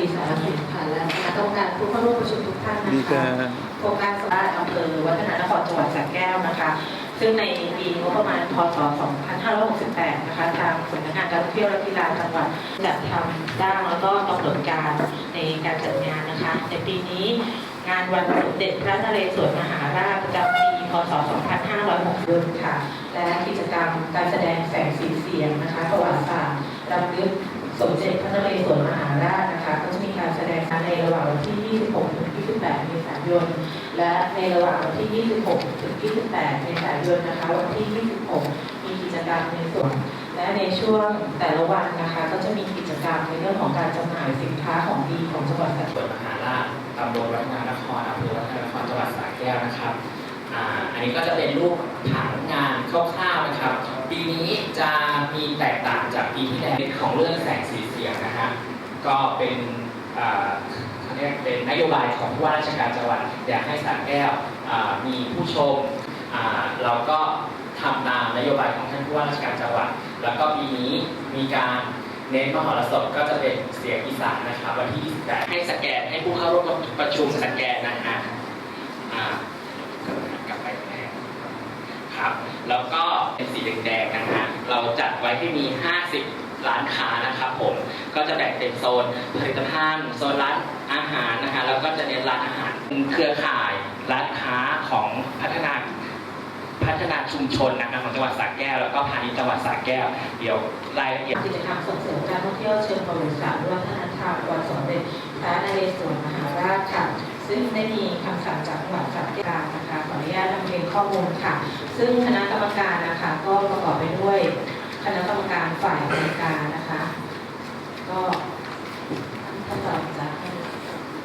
รีสารสินค่ะและคณะกรรมการผู้เข้าร่วมประชุมทุกท่านดีนะค่ะคะโครงการสร้างอำเภอวัฒนานครจังหวัดสระแก้วนะคะ ซึ่งในปีงบประมาณพศ 2568 นะคะทางสำนักงานการท่องเที่ยวและกีฬาจังหวัดจัดทำร่างแล้วก็กำหนดการในการจัดงานนะคะ ในปีนี้งานวันสมเด็จพระนเรศวรมหาราชประจำปีพศ 2560ค่ะ และกิจกรรมการแสดงแสงสีเสียงนะคะประวัติศาสตร์รำลึกสมเด็จพระนเรศวรมหาราช ในระหว่างวันที่ 26 ถึง 28 เมษายน และในระหว่างวันที่ 26 ถึง 28 เมษายนนะคะ วันที่ 26 มีกิจกรรมในส่วน และในช่วงแต่ละวันนะคะ ก็จะมีกิจกรรมในเรื่องของการจำหน่ายสินค้าของดีของจังหวัดสระสวนมหาราชตำบลวัฒนานครอำเภอวัฒนานครจังหวัดสระแก้วนะครับอันนี้ก็จะเป็นรูปผังงานคร่าวๆนะครับ ปีนี้จะมีแตกต่างจากปีที่แล้วของเรื่องแสงสีเสียงนะฮะก็เป็น เขาเรียกเป็นนโยบายของผู้ว่าราชการจังหวัดอยากให้สระแก้วอ่ามีผู้ชมอ่าเราก็ทำตามนโยบายของท่านผู้ว่าราชการจังหวัด แล้วก็ปีนี้มีการเน้นมหรสพก็จะเป็นเสียงอีสานนะครับวันที่28ให้สแกนให้ผู้เข้าร่วมประชุมสแกนนะฮะอ่ากลับไปแน่ครับ แล้วก็เป็นสีแดงๆนะฮะเราจัดไว้ให้มี 50 ร้านค้านะครับผม ก็จะแบ่งเป็นโซนผลิตภัณฑ์โซนร้านอาหารนะฮะแล้วก็จะเน้นร้านอาหารเครือข่ายร้านค้าของพัฒนาพัฒนาชุมชนนะครับของจังหวัดสระแก้วแล้วก็พาณิชย์จังหวัดสระแก้ว เดี๋ยวรายละเอียดกิจกรรมส่งเสริมการท่องเที่ยวเชิงประวัติศาสตร์วัฒนธรรมวันสมเด็จพระนเรศวรมหาราชค่ะซึ่งได้มีคำสั่งจากจังหวัดสระแก้วนะคะขออนุญาตนำเรียนข้อมูลค่ะ ซึ่งคณะกรรมการนะคะก็ประกอบไปด้วย คณะกรรมการฝ่ายบริการนะ